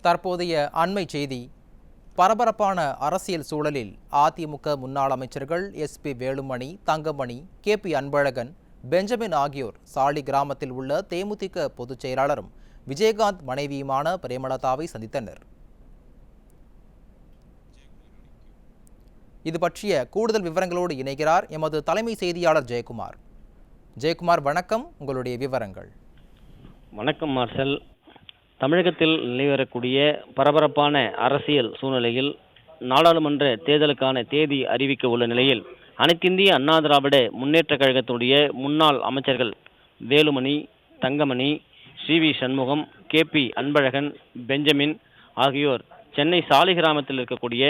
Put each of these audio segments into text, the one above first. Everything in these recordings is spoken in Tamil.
தற்போதைய அண்மை செய்தி. பரபரப்பான அரசியல் சூழலில் அதிமுக முன்னாள் அமைச்சர்கள் S P Velumani Thangamani K P Anbazhagan Benjamin ஆகியோர் சாலி கிராமத்தில் உள்ள தேமுதிக பொதுச் செயலாளரும் விஜயகாந்த் மனைவியுமான பிரேமலதாவை சந்தித்தனர். இது பற்றிய கூடுதல் விவரங்களோடு இணைகிறார் எமது தலைமை செய்தியாளர் ஜெயக்குமார். ஜெயக்குமார் வணக்கம். உங்களுடைய விவரங்கள். வணக்கம் மார்ஷல் தமிழகத்தில் நிலைவரக்கூடிய பரபரப்பான அரசியல் சூழ்நிலையில் நாடாளுமன்ற தேர்தலுக்கான தேதி அறிவிக்க உள்ள நிலையில் அனைத்திந்திய அண்ணா திராவிட முன்னேற்ற கழகத்துடைய முன்னாள் அமைச்சர்கள் Velumani Thangamani C V Shanmugam K P Anbazhagan Benjamin ஆகியோர் சென்னை சாலிகிராமத்தில் இருக்கக்கூடிய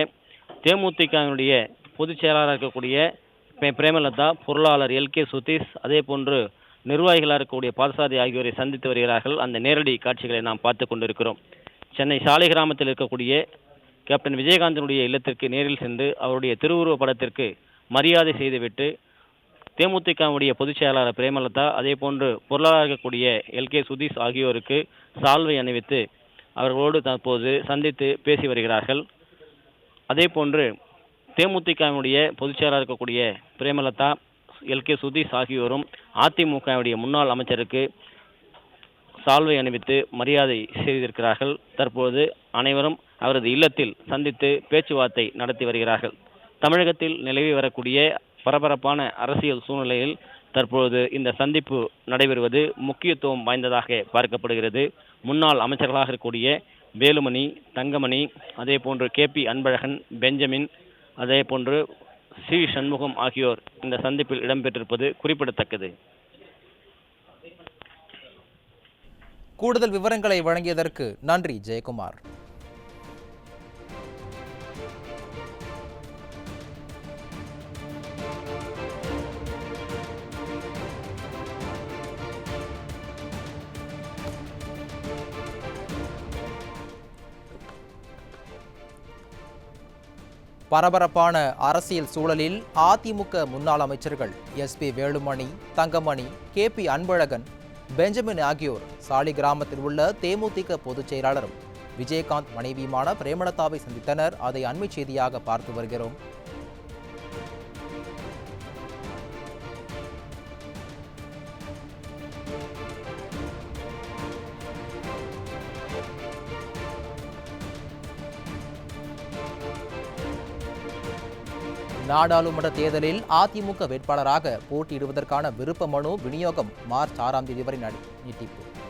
தேமுதிகவினுடைய பொதுச் செயலாளராக இருக்கக்கூடிய பிரேமலதா பொருளாளர் எல் கே சுதீஷ் அதே போன்று நிர்வாகிகளாக இருக்கக்கூடிய பாதசாரி ஆகியோரை சந்தித்து வருகிறார்கள். அந்த நேரடி காட்சிகளை நாம் பார்த்து கொண்டிருக்கிறோம். சென்னை சாலை கிராமத்தில் இருக்கக்கூடிய கேப்டன் விஜயகாந்தினுடைய இல்லத்திற்கு நேரில் சென்று அவருடைய திருவுருவ படத்திற்கு மரியாதை செய்துவிட்டு தேமுதிகவுடைய பொதுச் செயலாளர் பிரேமலதா அதே போன்று பொருளாளராக இருக்கக்கூடிய எல். கே. சுதீஷ் ஆகியோருக்கு சால்வை அணிவித்து அவர்களோடு தற்போது சந்தித்து பேசி வருகிறார்கள். அதே போன்று தேமுதிகவுடைய பொதுச் செயலாளர் இருக்கக்கூடிய பிரேமலதா எல் கே சுதீஷ் ஆகியோரும் அதிமுகவுடைய முன்னாள் அமைச்சருக்கு சால்வை அணிவித்து மரியாதை செய்திருக்கிறார்கள். தற்போது அனைவரும் அவரது இல்லத்தில் சந்தித்து பேச்சுவார்த்தை நடத்தி வருகிறார்கள். தமிழகத்தில் நிலவி வரக்கூடிய பரபரப்பான அரசியல் சூழ்நிலையில் தற்போது இந்த சந்திப்பு நடைபெறுவது முக்கியத்துவம் வாய்ந்ததாக பார்க்கப்படுகிறது. முன்னாள் அமைச்சர்களாக இருக்கக்கூடிய வேலுமணி தங்கமணி அதே போன்று கே பி அன்பழகன் பெஞ்சமின் அதே போன்று சி. சண்முகம் ஆகியோர் இந்த சந்திப்பில் இடம்பெற்றிருப்பது குறிப்பிடத்தக்கது. கூடுதல் விவரங்களை வழங்கியதற்கு நன்றி ஜெயக்குமார். பரபரப்பான அரசியல் சூழலில் அதிமுக முன்னாள் அமைச்சர்கள் SP Velumani Thangamani K P Anbazhagan Benjamin ஆகியோர் சாலி கிராமத்தில் உள்ள தேமுதிக பொதுச் செயலாளரும் விஜயகாந்த் மனைவியுமான பிரேமலதாவை சந்தித்தனர். அதை அண்மை செய்தியாக பார்த்து வருகிறோம். நாடாளுமன்ற தேர்தலில் அதிமுக வேட்பாளராக போட்டியிடுவதற்கான விருப்ப மனு விநியோகம் மார்ச் ஆறாம் தேதி வரை நீட்டிப்பு